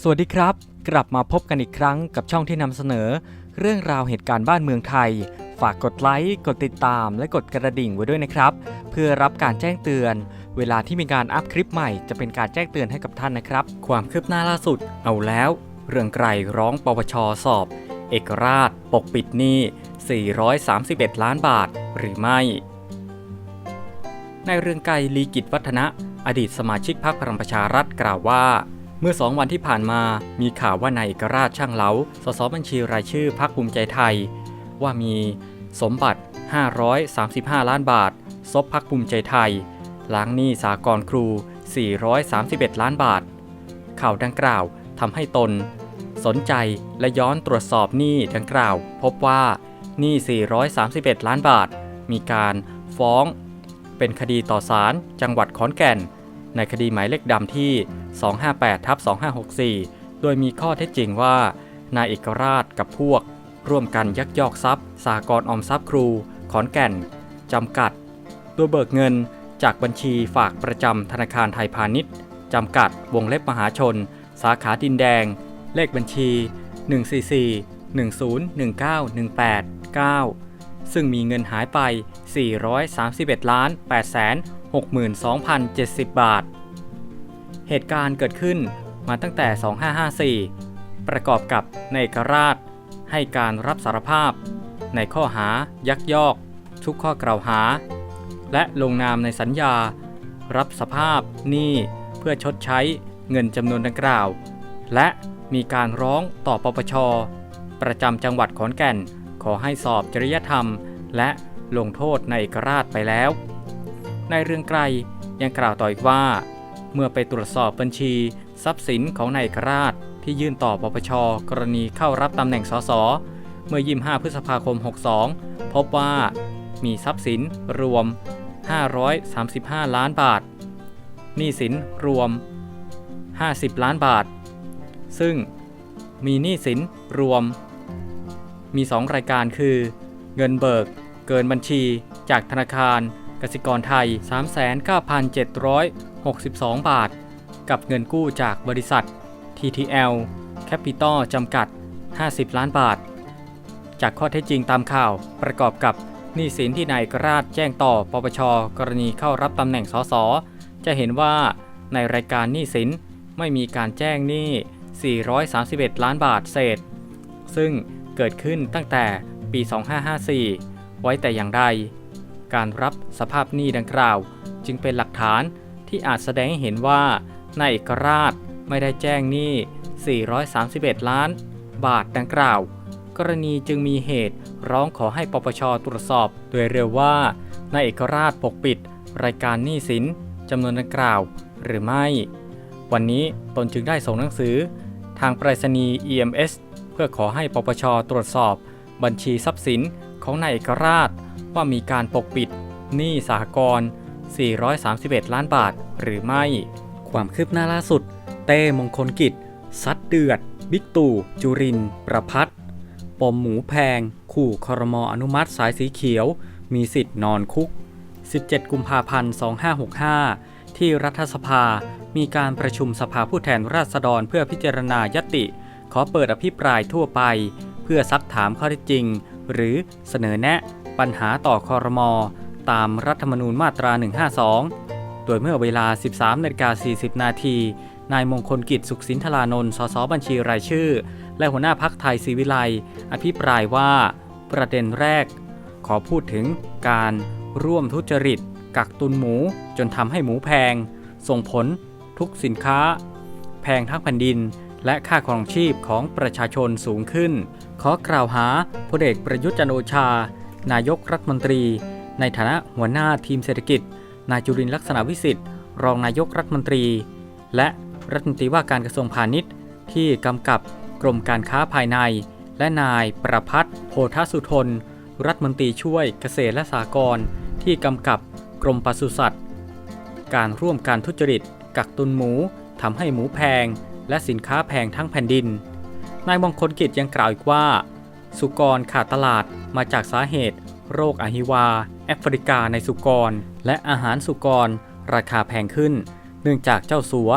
สวัสดีครับ กลับมาพบกันอีกครั้งกับช่องที่นำเสนอ เรื่องราวเหตุการณ์บ้านเมืองไทย ฝากกดไลค์กดติดตาม และกดกระดิ่งไว้ด้วยนะครับ เพื่อรับการแจ้งเตือน เวลาที่มีการอัพคลิปใหม่จะเป็นการแจ้งเตือนให้กับท่านนะครับ ความคืบหน้าล่าสุด เอาแล้ว เรื่องไกรร้องปปชสอบ เอกราช ปกปิดหนี้ 431 ล้านบาท หรือไม่ในเรืองไกรลีกิจวัฒนะ อดีตสมาชิกพรรคพลังประชารัฐกล่าวว่า เมื่อสองวันที่ผ่านมามีข่าวว่านายเอกราชช่างเหลาสสบัญชีรายชื่อพรรคภูมิใจไทย ว่ามีสมบัติ 535 ล้านบาท ซบพรรคภูมิใจไทย ล้างหนี้สากลครู 431 ล้านบาท ข่าวดังกล่าวทำให้ตน สนใจและย้อนตรวจสอบหนี้ดังกล่าว พบว่าหนี้ 431 ล้านบาท มีการฟ้อง เป็นคดีต่อศาลจังหวัดขอนแก่น ในคดีหมายเลขดำที่ 258ทับ2564 โดยมีข้อเท็จจริงว่า นายเอกราชกับพวก ร่วมกันยักยอกทรัพย์สากรออมทรัพย์ครู ขอนแก่น จำกัด โดยเบิกเงินจากบัญชีฝากประจำธนาคารไทยพาณิชย์ จำกัด วงเล็บมหาชน สาขาดินแดง เลขบัญชี 144 1019 189 ซึ่งมีเงินหายไป 431ล้าน8แสน62,070 บาท เหตุการณ์เกิดขึ้นมาตั้งแต่ 2554 ประกอบกับในกราช ให้การรับสารภาพ ในข้อหายักยอก ทุกข้อกล่าวหา และลงนามในสัญญา รับสภาพหนี้เพื่อชดใช้เงินจำนวนดังกล่าว และมีการร้องต่อปปช ประจำจังหวัดขอนแก่น ขอให้สอบจริยธรรม และลงโทษในเอกราชไปแล้ว ในเรื่องไกลยังกล่าวต่ออีกว่า เมื่อไปตรวจสอบบัญชี ทรัพย์สินของนายกราช ที่ยื่นต่อปปช กรณีเข้ารับตำแหน่งสส เมื่อ 25 พฤษภาคม 62 พบว่ามีทรัพย์สินรวม 535 ล้านบาท หนี้สินรวม 50 ล้านบาท ซึ่งมีหนี้สินรวม มี 2 รายการคือ เงินเบิก เกินบัญชีจากธนาคารกสิกรไทย 62 บาท กับเงินกู้จากบริษัท TTL Capital จำกัด 50 ล้านบาท จากข้อเท็จจริงตามข่าวประกอบกับหนี้สินที่นายกราชแจ้งต่อปปช กรณีเข้ารับตำแหน่งสส จะเห็นว่าในรายการหนี้สินไม่มีการแจ้งหนี้ 431 ล้านบาทเศษ ซึ่งเกิดขึ้นตั้งแต่ปี 2554 ไว้แต่อย่างใด การรับสภาพหนี้ดังกล่าว จึงเป็นหลักฐาน ที่อาจแสดงให้เห็นว่านายเอกราชไม่ได้แจ้งหนี้ 431 ล้าน บาทดังกล่าว กรณีจึงมีเหตุร้องขอให้ปปชตรวจสอบ โดยเร็วว่านายเอกราชปกปิด รายการหนี้สินจำนวนดังกล่าวหรือไม่ วันนี้ตนจึงได้ส่งหนังสือ ทางไปรษณีย์ EMS เพื่อขอให้ปปชตรวจสอบ บัญชีทรัพย์สินของนายเอกราชว่ามีการปกปิดหนี้สหกรณ์ 431 ล้านบาทหรือไม่ ความคืบหน้าล่าสุด เต้มงคลกิจ ซัดเดือด บิ๊กตู่จุริน ประพัฒปมหมูแพง ขู่คอรมออนุมัติสายสีเขียว มีสิทธิ์นอนคุก 17 กุมภาพันธ์ 2565 ที่รัฐสภา มีการประชุมสภาผู้แทนราษฎรเพื่อพิจารณายติ ขอเปิดอภิปรายทั่วไป เพื่อซักถามข้อเท็จจริง หรือเสนอแนะปัญหาต่อคอรมอ ตามรัฐธรรมนูญมาตรา 152 โดยเมื่อเวลา 13นาฬิกา40 นาทีนายมงคลกิจสุขสินธารานนท์ สสบัญชีรายชื่อ และหัวหน้าพักไทยศรีวิไลอภิปรายว่า ประเด็นแรก ขอพูดถึงการร่วมทุจริต กักตุนหมูจนทำให้หมูแพง ส่งผลทุกสินค้า แพงทั้งแผ่นดิน และค่าครองชีพของประชาชนสูงขึ้น ขอกล่าวหาพลเอกประยุทธ์จันโอชา นายกรัฐมนตรี ในฐานะหัวหน้าทีมเศรษฐกิจ นายจุรินลักษณะวิสิทธิ์ รองนายกรัฐมนตรี และรัฐมนตรีว่าการกระทรวงพาณิชย์ ที่กำกับกรมการค้าภายใน และนายประพัฒน์โพธสุทน รัฐมนตรีช่วยเกษตรและสหกรณ์ที่กำกับกรมปศุสัตว์ การร่วมการทุจริต กักตุนหมูทำให้หมูแพง และสินค้าแพงทั้งแผ่นดิน นายมงคลกิจยังกล่าวอีกว่า สุกรขาดตลาดมาจากสาเหตุ โรคอหิวา แอฟริกาในสุกร และอาหารสุกร ราคาแพงขึ้น เนื่องจากเจ้าสัว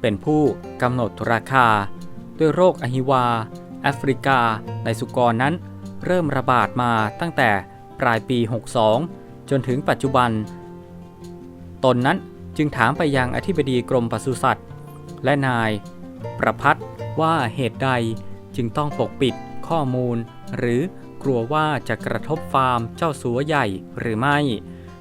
เป็นผู้กำหนดราคา ด้วยโรคอหิวา แอฟริกาในสุกรนั้น เริ่มระบาดมาตั้งแต่ปลายปี 62 จนถึงปัจจุบัน ตนนั้นจึงถามไปยังอธิบดีกรมปศุสัตว์ และนาย ประพัฒน์ว่าเหตุใดจึงต้องปกปิดข้อมูลหรือ กลัวว่าจะกระทบฟาร์มเจ้าสัวใหญ่หรือไม่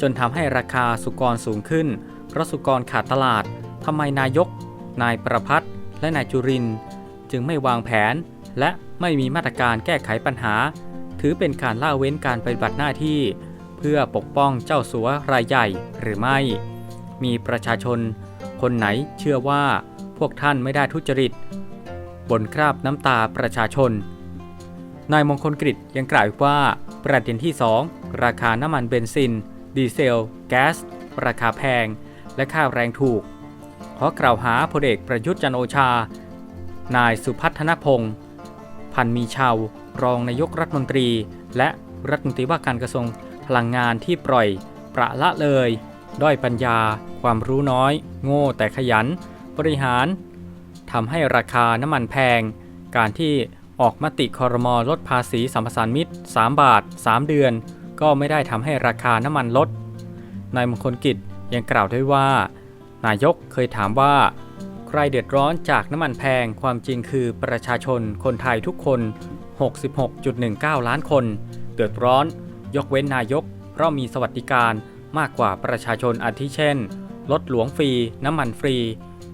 จนทำให้ราคาสุกรสูงขึ้น เพราะสุกรขาดตลาดทำไมนายก นายประพัฒน์และนายจุริน จึงไม่วางแผน และไม่มีมาตรการแก้ไขปัญหา ถือเป็นการล่าเว้นการปฏิบัติหน้าที่ เพื่อปกป้องเจ้าสัวรายใหญ่หรือไม่ มีประชาชน คนไหนเชื่อว่าพวกท่านไม่ได้ทุจริต บนคราบน้ำตาประชาชน นายมงคลกฤษยังกล่าวอีกว่า ประเด็นที่ 2 ราคาน้ำมันเบนซิน ดีเซล แก๊ส ราคาแพง และค่าแรงถูก ขอกล่าวหาพลเอกประยุทธ์จันโอชา นายสุพัฒนพงศ์พันมีชาว รองนายกรัฐมนตรี และรัฐมนตรีว่าการกระทรวงพลังงานที่ปล่อย ประละเลย ด้อยปัญญา ความรู้น้อย โง่แต่ขยัน บริหารทำให้ราคาน้ำมันแพง การที่ ออกมติคอรมอลดภาษีสัมปทานมิตร 3 บาท 3 เดือน ก็ไม่ได้ทำให้ราคาน้ำมันลด นายมงคลกิจยังกล่าวด้วยว่า นายกเคยถามว่า ใครเดือดร้อนจากน้ำมันแพงความจริงคือประชาชนคนไทยทุกคน 66.19 ล้านคน เดือดร้อน ยกเว้นนายก เพราะมีสวัสดิการมากกว่าประชาชนอาทิเช่นรถหลวงฟรี น้ำมันฟรี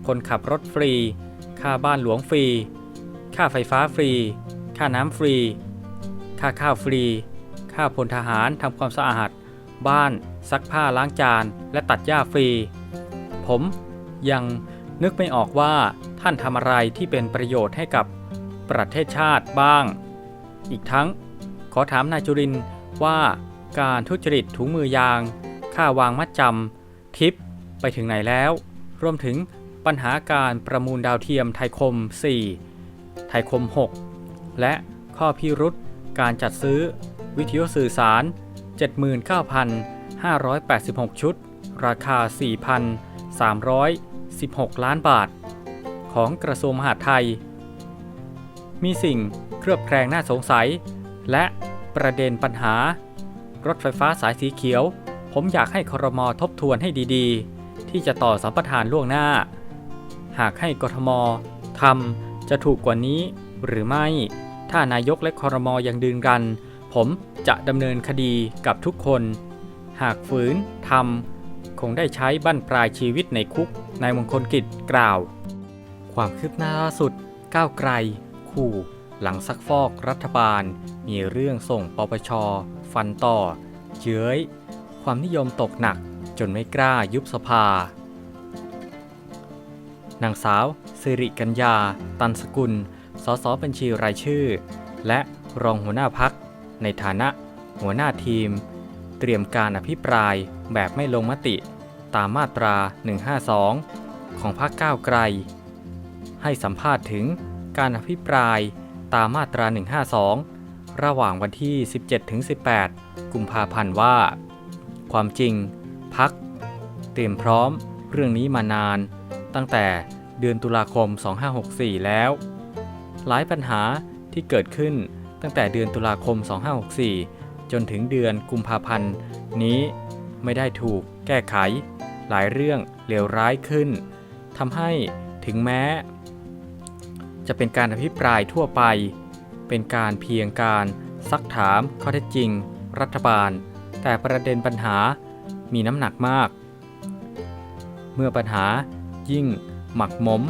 คนขับรถฟรี ค่าบ้านหลวงฟรี ค่าไฟฟ้าฟรี ค่าน้ำฟรี ค่าข้าวฟรี ค่าพลทหารทำความสะอาด บ้านซักผ้าล้างจาน และตัดหญ้าฟรี ผมยังนึกไม่ออกว่าท่านทำอะไรที่เป็นประโยชน์ให้กับประเทศชาติบ้าง อีกทั้งขอถามนายจุรินว่าการทุจริตถุงมือยาง ค่าวางมัดจำ ทิปไปถึงไหนแล้ว รวมถึงปัญหาการประมูลดาวเทียมไทยคม 4 ไทยคม 6 และข้อพิรุษการจัดซื้อ วิทยุสื่อสาร 79,586 ชุด ราคา 4,316 ล้านบาท ของกระทรวงมหาดไทย มีสิ่งเคลือบแคลงน่าสงสัย และประเด็นปัญหา รถไฟฟ้าสายสีเขียว ผมอยากให้ครมทบทวนให้ดีๆ ที่จะต่อสัมปทานล่วงหน้า หากให้กทมทำ จะถูกกว่านี้หรือไม่ ถ้านายกและคอรมอยังดืนกัน ผมจะดำเนินคดีกับทุกคน หากฝืนทำคงได้ใช้บั้นปลายชีวิตในคุกนายมงคลกิจกล่าว ความคืบหน้าล่าสุดก้าวไกล ขู่ หลังซักฟอกรัฐบาล มีเรื่องส่งปปช ฟันต่อ เย้ย ความนิยมตกหนักจนไม่กล้ายุบสภา นางสาวสิริกัญญา ตันสกุล สสบัญชีรายชื่อ และรองหัวหน้าพัก ในฐานะ หัวหน้าทีม เตรียมการอภิปรายแบบไม่ลงมติ ตามมาตรา 152 ของพรรคก้าวไกล ให้สัมภาษณ์ถึงการอภิปรายตามมาตรา 152 ระหว่างวันที่ 17-18 กุมภาพันธ์ว่า ความจริง พัก เตรียมพร้อมเรื่องนี้มานาน ตั้งแต่เดือนตุลาคม 2564 แล้ว หลายปัญหาที่เกิดขึ้นตั้งแต่เดือนตุลาคม 2564 จนถึงเดือนกุมภาพันธ์นี้ไม่ได้ถูกแก้ไข หลายเรื่องเลวร้ายขึ้นทำให้ถึงแม้ จะเป็นการอภิปรายทั่วไป เป็นการเพียงการซักถามข้อเท็จจริง รัฐบาล แต่ประเด็นปัญหามีน้ำหนักมาก เมื่อปัญหา ยิ่ง หมักหมม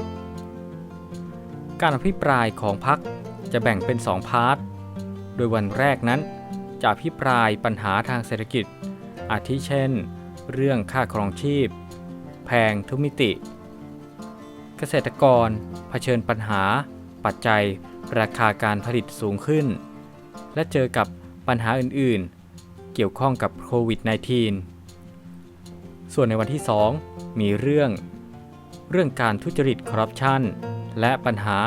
การอภิปรายของพรรคจะแบ่งเป็นสองพาร์ท โดยวันแรกนั้น จะอภิปรายปัญหาทางเศรษฐกิจ อาทิเช่น เรื่องค่าครองชีพ แพงทุกมิติ เกษตรกรเผชิญปัญหา ปัจจัย ราคาการผลิตสูงขึ้น และเจอกับปัญหาอื่นๆ เกี่ยวข้องกับโควิด -19 ส่วนในวันที่ 2 มีเรื่อง เรื่องการทุจริตคอร์รัปชันและปัญหา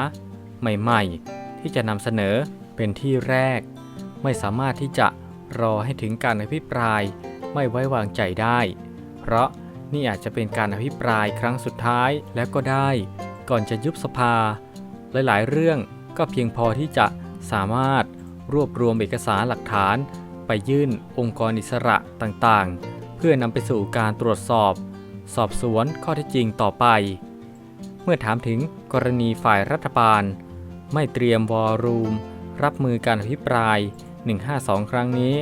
ใหม่ๆ ที่จะนำเสนอเป็นที่แรก ไม่สามารถที่จะรอให้ถึงการอภิปรายไม่ไว้วางใจได้ เพราะนี่อาจจะเป็นการอภิปรายครั้งสุดท้ายและก็ได้ ก่อนจะยุบสภา หลายๆ เรื่องก็เพียงพอที่จะสามารถรวบรวมเอกสารหลักฐาน ไปยื่นองค์กรอิสระต่างๆ เพื่อนำไปสู่การตรวจสอบ สอบสวนข้อเท็จจริงต่อไป เมื่อถามถึงกรณีฝ่ายรัฐบาล ไม่เตรียมวอลลุ่มรับมือการอภิปราย 152 ครั้งนี้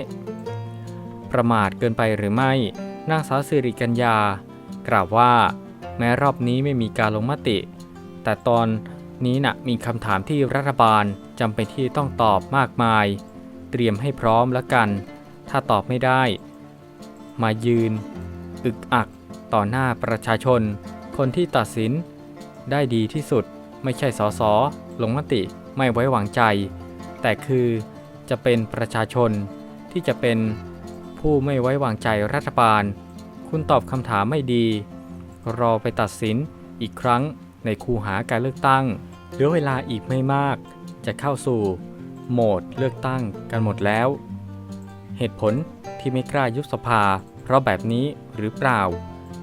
ประมาทเกินไปหรือไม่นางสาวสิริกัญญา กล่าวว่า แม้รอบนี้ไม่มีการลงมติ แต่ตอนนี้น่ะมีคำถามที่รัฐบาลจำเป็นที่ต้องตอบมากมาย เตรียมให้พร้อมแล้วกัน ถ้าตอบไม่ได้ มายืน อึกอัก ต่อหน้าประชาชน คนที่ตัดสิน ได้ดีที่สุดไม่ใช่สสลงมติไม่ไว้วางใจ แต่คือจะเป็นประชาชนที่จะเป็นผู้ไม่ไว้วางใจรัฐบาล คุณตอบคำถามไม่ดี รอไปตัดสินอีกครั้งในคูหาการเลือกตั้ง เหลือเวลาอีกไม่มาก จะเข้าสู่โหมดเลือกตั้งกันหมดแล้ว เหตุผลที่ไม่กล้ายุบสภา เพราะแบบนี้หรือเปล่า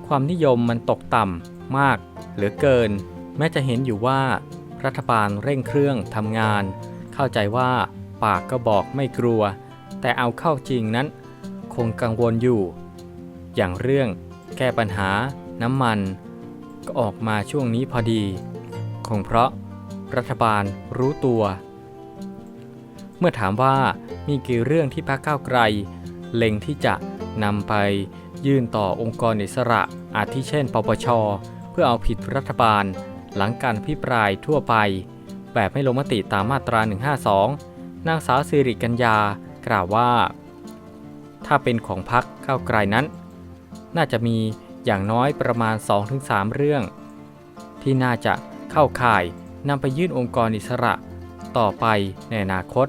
ความนิยมมันตกต่ำมากเหลือเกิน แม้จะเห็นอยู่ว่า รัฐบาลเร่งเครื่องทำงาน เข้าใจว่าปากก็บอกไม่กลัว แต่เอาเข้าจริงนั้น คงกังวลอยู่ อย่างเรื่องแก้ปัญหาน้ำมัน ก็ออกมาช่วงนี้พอดี คงเพราะรัฐบาลรู้ตัว เมื่อถามว่ามีกี่เรื่องที่พรรคก้าวไกล เล็งที่จะนำไป ยื่นต่อองค์กรอิสระ อาทิเช่น ปปช เพื่อเอาผิดรัฐบาล หลังการพิปรายทั่วไป แบบไม่ลงมติตามมาตรา 152 นางสาวสิริกัญญา กล่าวว่า ถ้าเป็นของพรรคก้าวไกลนั้น น่าจะมีอย่างน้อยประมาณ 2-3 เรื่อง ที่น่าจะเข้าข่ายนำไปยื่นองค์กรอิสระ ต่อไปในอนาคต